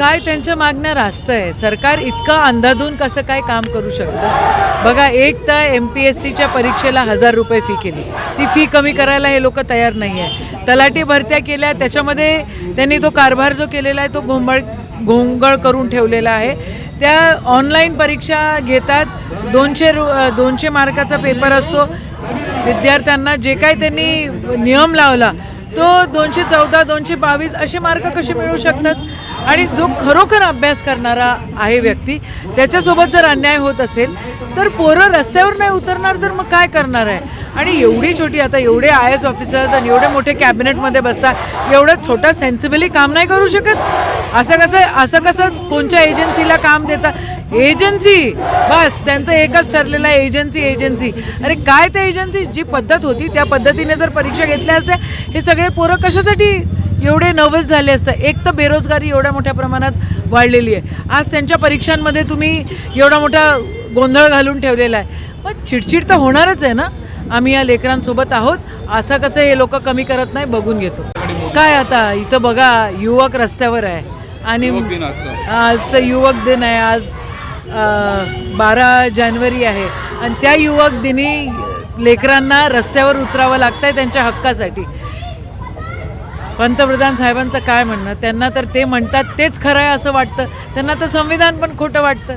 काय त्यांच्या मागण्या रास्त आहे सरकार इतकं अंधाधून कसं काय काम करू शकतं? बघा एक तर एम पी एस सीच्या परीक्षेला हजार रुपये फी केली. ती फी कमी करायला हे लोक तयार नाही आहे तलाठी भरत्या केल्या त्याच्यामध्ये त्यांनी तो कारभार जो केलेला आहे तो घोंबळ घोंगळ करून ठेवलेला आहे. त्या ऑनलाईन परीक्षा घेतात दोनशे रु दोनशे मार्काचा पेपर असतो. विद्यार्थ्यांना जे काय त्यांनी नियम लावला तो दोनशे चौदा दोनशे बावीस असे मार्क कसे मिळू शकतात? आणि जो खरोखर अभ्यास करणारा आहे व्यक्ती त्याच्यासोबत जर अन्याय होत असेल तर पोरं रस्त्यावर नाही उतरणार तर मग काय करणार आहे? आणि एवढी छोटी आता एवढे आय एस ऑफिसर्स आणि एवढे मोठे कॅबिनेटमध्ये बसतात एवढं छोटा सेन्सिबली काम नाही करू शकत? असं कसं असं कसं कोणत्या एजन्सीला काम देतात एजन्सी. बस त्यांचं एकच ठरलेलं आहे एजन्सी एजन्सी. अरे काय ते एजन्सी? जी पद्धत होती त्या पद्धतीने जर परीक्षा घेतल्या असत्या हे सगळे पोरं कशासाठी एवढे नर्वस झाले असतं? एक तर बेरोजगारी एवढ्या मोठ्या प्रमाणात वाढलेली आहे. आज त्यांच्या परीक्षांमध्ये तुम्ही एवढा मोठा गोंधळ घालून ठेवलेला आहे. मग चिडचिड तर होणारच आहे ना? आम्ही या लेकरांसोबत आहोत. असं कसं हे लोक कमी करत नाही बघून घेतो. काय आता इथं बघा युवक रस्त्यावर आहे. आणि. आजचं युवक दिन आहे आज बारा जानेवारी आहे. आणि त्या युवक दिनी लेकरांना रस्त्यावर उतरावं लागतं आहे त्यांच्या हक्कासाठी. पंतप्रधान साहेबांचं काय म्हणणं? त्यांना तर ते म्हणतात तेच खरं आहे असं वाटतं. त्यांना तर संविधान पण खोटं वाटतं.